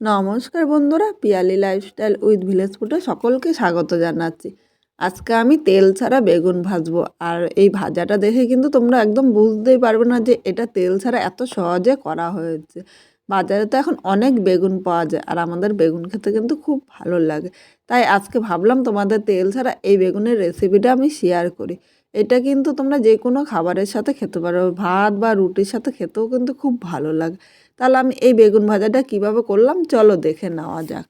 নমস্কার বন্ধুরা, Piyali lifestyle with village ফুটে সকলকে স্বাগত জানাচ্ছি। আজকে আমি তেল ছাড়া বেগুন ভাজবো, আর এই ভাজাটা দেখে কিন্তু তোমরা একদম বুঝতেই পারবে না যে এটা তেল ছাড়া এত সহজে করা হয়েছে। বাজারে তো এখন অনেক বেগুন পাওয়া যায়, আর আমাদের বেগুন খেতে কিন্তু খুব ভালো লাগে। তাই আজকে ভাবলাম তোমাদের তেল ছাড়া এই বেগুনের রেসিপিটা আমি শেয়ার করি। এটা কিন্তু তোমরা যে কোনো খাবারের সাথে খেতে পারো। ভাত বা রুটির সাথে খেতেও কিন্তু খুব ভালো লাগে। তাহলে আমি এই বেগুন ভাজাটা কীভাবে করলাম? চলো দেখে নেওয়া যাক।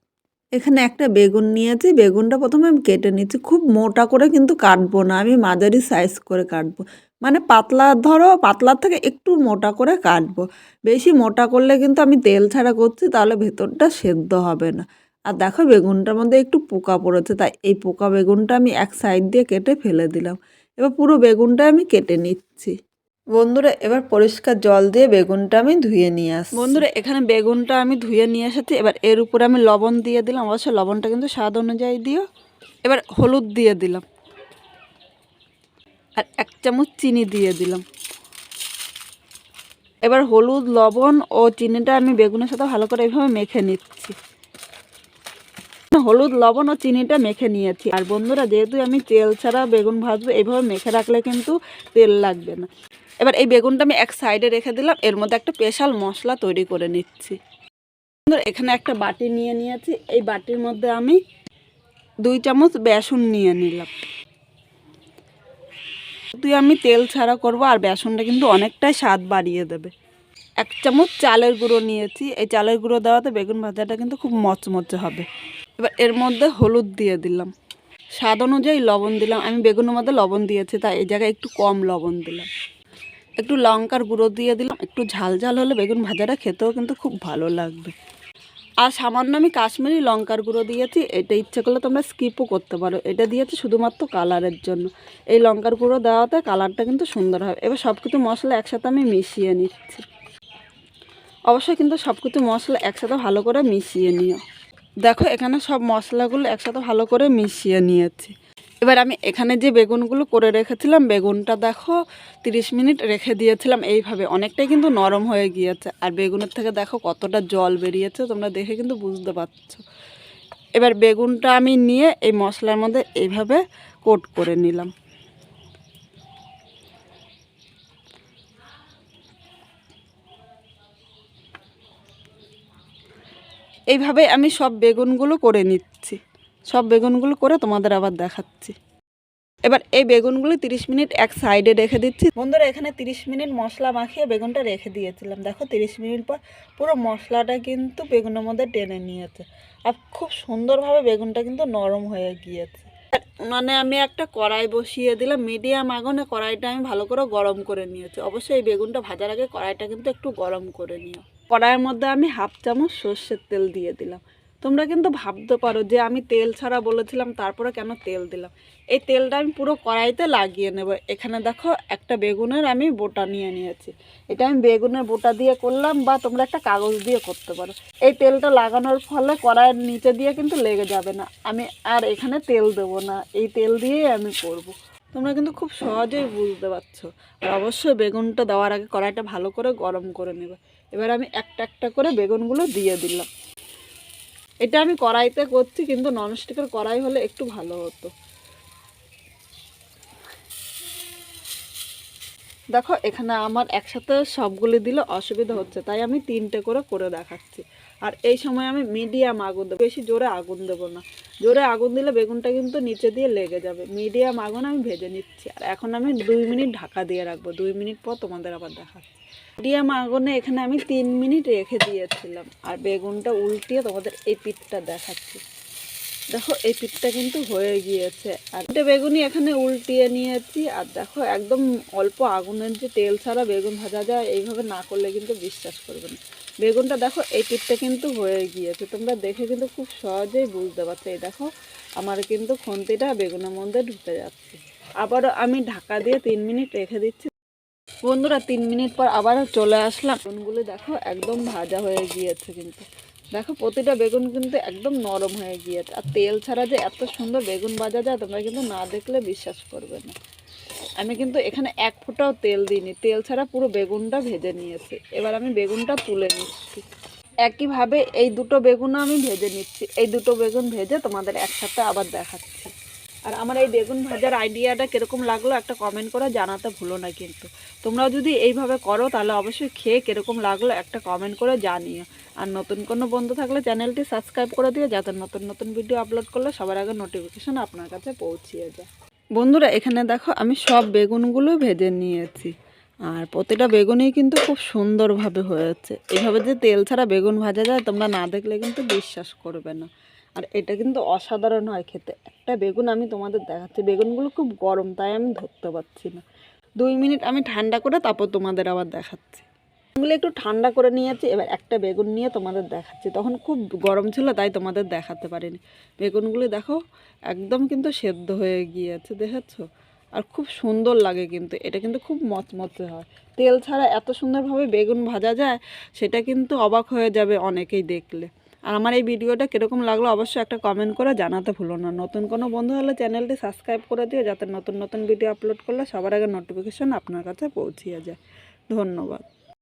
এখানে একটা বেগুন নিয়েছি। বেগুনটা প্রথমে আমি কেটে নিচ্ছি। খুব মোটা করে কিন্তু কাটবো না। আমি মাঝারি সাইজ করে কাটবো। মানে পাতলা ধরো পাতলার থেকে একটু মোটা করে কাটবো। বেশি মোটা করলে কিন্তু আমি তেল ছাড়া করছি, তাহলে ভেতরটা সেদ্ধ হবে না। আর দেখো বেগুনটার মধ্যে একটু পোকা পড়েছে, তাই এই পোকা বেগুনটা আমি এক সাইড দিয়ে কেটে ফেলে দিলাম। এবার পুরো বেগুনটা আমি কেটে নিচ্ছি। বন্ধুরা, এবার পরিষ্কার জল দিয়ে বেগুনটা আমি ধুয়ে নিয়ে আসি বন্ধুরা, এখানে বেগুনটা আমি ধুয়ে নিয়ে এসেছি। এবার এর উপরে আমি লবণ দিয়ে দিলাম। অবশ্যই লবণটা কিন্তু স্বাদ অনুযায়ী দিও। এবার হলুদ দিয়ে দিলাম। আর এক চামচ চিনি দিয়ে দিলাম। এবার হলুদ, লবণ ও চিনিটা আমি বেগুনের সাথে ভালো করে এইভাবে মেখে নিচ্ছি। হলুদ, লবণ ও চিনিটা মেখে নিয়েছি। আর বন্ধুরা, যেহেতু আমি তেল ছাড়া বেগুন ভাজবো এইভাবে মেখে রাখলে কিন্তু তেল লাগবে না। এবার এই বেগুনটা আমি এক সাইডে রেখে দিলাম, এর মধ্যে একটা স্পেশাল মশলা তৈরি করে নিচ্ছি। এখানে একটা বাটি নিয়ে নিয়েছি। এই বাটির মধ্যে আমি দুই চামচ বেসন নিয়ে নিলাম। তুই আমি তেল ছাড়া করব, আর বেসনটা কিন্তু অনেকটাই স্বাদ বাড়িয়ে দেবে। এক চামচ চালের গুঁড়ো নিয়েছি। এই চালের গুঁড়ো দেওয়াতে বেগুন ভাজাটা কিন্তু খুব মচমচে হবে। এবার এর মধ্যে হলুদ দিয়ে দিলাম। স্বাদ অনুযায়ী লবণ দিলাম। আমি বেগুনের মধ্যে লবণ দিয়েছি, তাই এই জায়গায় একটু কম লবণ দিলাম। একটু লঙ্কার গুঁড়ো দিয়ে দিলাম। একটু ঝাল ঝাল হলে বেগুন ভাজাটা খেতেও কিন্তু খুব ভালো লাগবে। আর সামান্য আমি কাশ্মীরি লঙ্কার গুঁড়ো দিয়েছি। এটা ইচ্ছে করলে তোমরা স্কিপও করতে পারো। এটা দিয়েছি শুধুমাত্র কালারের জন্য। এই লঙ্কার গুঁড়ো দেওয়াতে কালারটা কিন্তু সুন্দর হবে। এবার সব কিছু মশলা একসাথে আমি মিশিয়ে নিচ্ছি। অবশ্যই কিন্তু সব কিছু মশলা একসাথে ভালো করে মিশিয়ে নিও। দেখো, এখানে সব মশলাগুলো একসাথে ভালো করে মিশিয়ে নিয়েছি। এবার আমি এখানে যে বেগুনগুলো করে রেখেছিলাম, বেগুনটা দেখো তিরিশ মিনিট রেখে দিয়েছিলাম এইভাবে। অনেকটাই কিন্তু নরম হয়ে গিয়েছে। আর বেগুনের থেকে দেখো কতটা জল বেরিয়েছে, তোমরা দেখে কিন্তু বুঝতে পারছ। এবার বেগুনটা আমি নিয়ে এই মশলার মধ্যে এইভাবে কোট করে নিলাম। এইভাবে আমি সব বেগুনগুলো করে নিচ্ছি। সব বেগুনগুলো করে তোমাদের আবার দেখাচ্ছি। এবার এই বেগুনগুলো তিরিশ মিনিট এক সাইডে রেখে দিচ্ছি। বন্ধুরা, এখানে তিরিশ মিনিট মশলা মাখিয়ে বেগুনটা রেখে দিয়েছিলাম। দেখো, তিরিশ মিনিট পর পুরো মশলাটা কিন্তু বেগুনের মধ্যে টেনে নিয়েছে। আর খুব সুন্দরভাবে বেগুনটা কিন্তু নরম হয়ে গিয়েছে। উনানে আমি একটা কড়াই বসিয়ে দিলাম। মিডিয়াম আগুনে কড়াইটা আমি ভালো করে গরম করে নিয়েছি। অবশ্যই এই বেগুনটা ভাজার আগে কড়াইটা কিন্তু একটু গরম করে নিও। কড়াইয়ের মধ্যে আমি হাফ চামচ সর্ষের তেল দিয়ে দিলাম। তোমরা কিন্তু ভাবতে পারো যে আমি তেল ছাড়া বলেছিলাম, তারপরে কেন তেল দিলাম? এই তেলটা আমি পুরো কড়াইতে লাগিয়ে নেব। এখানে দেখো একটা বেগুনের আমি বোটা নিয়ে নিয়েছি। এটা আমি বেগুনের বোটা দিয়ে করলাম বা তোমরা একটা কাগজ দিয়ে করতে পারো। এই তেলটা লাগানোর ফলে কড়াইয়ের নিচে দিয়ে কিন্তু লেগে যাবে না। আমি আর এখানে তেল দেবো না। এই তেল দিয়েই আমি করব। তোমরা কিন্তু খুব সহজেই বুঝতে পারছ। আর অবশ্যই বেগুনটা দেওয়ার আগে কড়াইটা ভালো করে গরম করে নেবে। এবার আমি একটা একটা করে বেগুনগুলো দিয়ে দিলাম। এটা আমি কড়াইতে করছি, কিন্তু ননস্টিকের কড়াই হলে একটু ভালো হতো। দেখো, এখানে আমার একসাথে সবগুলি দিলে অসুবিধা হচ্ছে, তাই আমি তিনটে করে করে দেখাচ্ছি। আর এই সময় আমি মিডিয়াম আগুন দেবো, বেশি জোরে আগুন দেবো না। জোরে আগুন দিলে বেগুনটা কিন্তু নিচে দিয়ে লেগে যাবে। মিডিয়াম আগুন আমি ভেজে নিচ্ছি, আর এখন আমি দুই মিনিট ঢাকা দিয়ে রাখব, দুই মিনিট পর তোমাদের আবার দেখাচ্ছি। মিডিয়াম আগুনে এখানে আমি তিন মিনিট রেখে দিয়েছিলাম, আর বেগুনটা উল্টিয়ে তোমাদের এই পিঠটা দেখাচ্ছি। দেখো, এই পিঠটা কিন্তু হয়ে গিয়েছে। আর এটা বেগুনি এখানে উল্টিয়ে নিয়েছি। আর দেখো, একদম অল্প আগুনের যে তেল ছাড়া বেগুন ভাজা যায়, এইভাবে না করলে কিন্তু বিশ্বাস করবে না। বেগুনটা দেখো, এই পিঠটা কিন্তু হয়ে গিয়েছে। তোমরা দেখে কিন্তু খুব সহজেই বুঝতে পারছ। এই দেখো, আমার কিন্তু খন্তিটা বেগুনের মধ্যে ঢুকে যাচ্ছে। আবারও আমি ঢাকা দিয়ে তিন মিনিট রেখে দিচ্ছি। বন্ধুরা, তিন মিনিট পর আবার চলে আসলাম। বেগুনগুলো দেখো, একদম ভাজা হয়ে গিয়েছে কিন্তু। দেখো, প্রতিটা বেগুন কিন্তু একদম নরম হয়ে গিয়েছে। আর তেল ছাড়া যে এত সুন্দর বেগুন বাজা যায়, তোমরা কিন্তু না দেখলে বিশ্বাস করবে না। আমি কিন্তু এখানে এক ফোঁটাও তেল দিইনি। তেল ছাড়া পুরো বেগুনটা ভেজে নিয়েছে। এবার আমি বেগুনটা তুলে নিচ্ছি। একইভাবে এই দুটো বেগুনও আমি ভেজে নিচ্ছি। এই দুটো বেগুন ভেজে তোমাদের একসাথে আবার দেখাচ্ছি। আর আমার এই বেগুন ভাজার আইডিয়াটা কীরকম লাগল একটা কমেন্ট করে জানাতে ভুলো না কিন্তু। তোমরাও যদি এইভাবে করো, তাহলে অবশ্যই খেয়ে কীরকম লাগল একটা কমেন্ট করে জানিও। আর নতুন কোনো বন্ধু থাকলে চ্যানেলটি সাবস্ক্রাইব করে দিও, যাতে নতুন নতুন ভিডিও আপলোড করলে সবার আগে নোটিফিকেশান আপনার কাছে পৌঁছিয়ে যায়। বন্ধুরা, এখানে দেখো আমি সব বেগুনগুলো ভেজে নিয়েছি। আর প্রতিটা বেগুনই কিন্তু খুব সুন্দরভাবে হয়েছে। এইভাবে যে তেল ছাড়া বেগুন ভাজা যায়, তোমরা না দেখলে কিন্তু বিশ্বাস করবে না। আর এটা কিন্তু অসাধারণ হয় খেতে। একটা বেগুন আমি তোমাদের দেখাচ্ছি, বেগুনগুলো খুব গরম, তাই আমি ধরতে পারছি না। দুই মিনিট আমি ঠান্ডা করে তারপর তোমাদের আবার দেখাচ্ছি। এগুলো একটু ঠান্ডা করে নিয়েছি, এবার একটা বেগুন নিয়ে তোমাদের দেখাচ্ছি। তখন খুব গরম ছিল, তাই তোমাদের দেখাতে পারিনি। বেগুনগুলো দেখো, একদম কিন্তু সেদ্ধ হয়ে গিয়েছে, দেখেছ? আর খুব সুন্দর লাগে কিন্তু, এটা কিন্তু খুব মচমচে হয়। তেল ছাড়া এত সুন্দরভাবে বেগুন ভাজা যায়, সেটা কিন্তু অবাক হয়ে যাবে অনেকেই দেখলে। আর আমার এই ভিডিওটা কীরকম লাগল অবশ্যই একটা কমেন্ট করে জানাতে ভুলো না। নতুন কোনো বন্ধু হলে চ্যানেলটি সাবস্ক্রাইব করে দিও যাতে নতুন নতুন ভিডিও আপলোড করলে সবার আগে নোটিফিকেশন আপনার কাছে পৌঁছিয়ে যায়। ধন্যবাদ।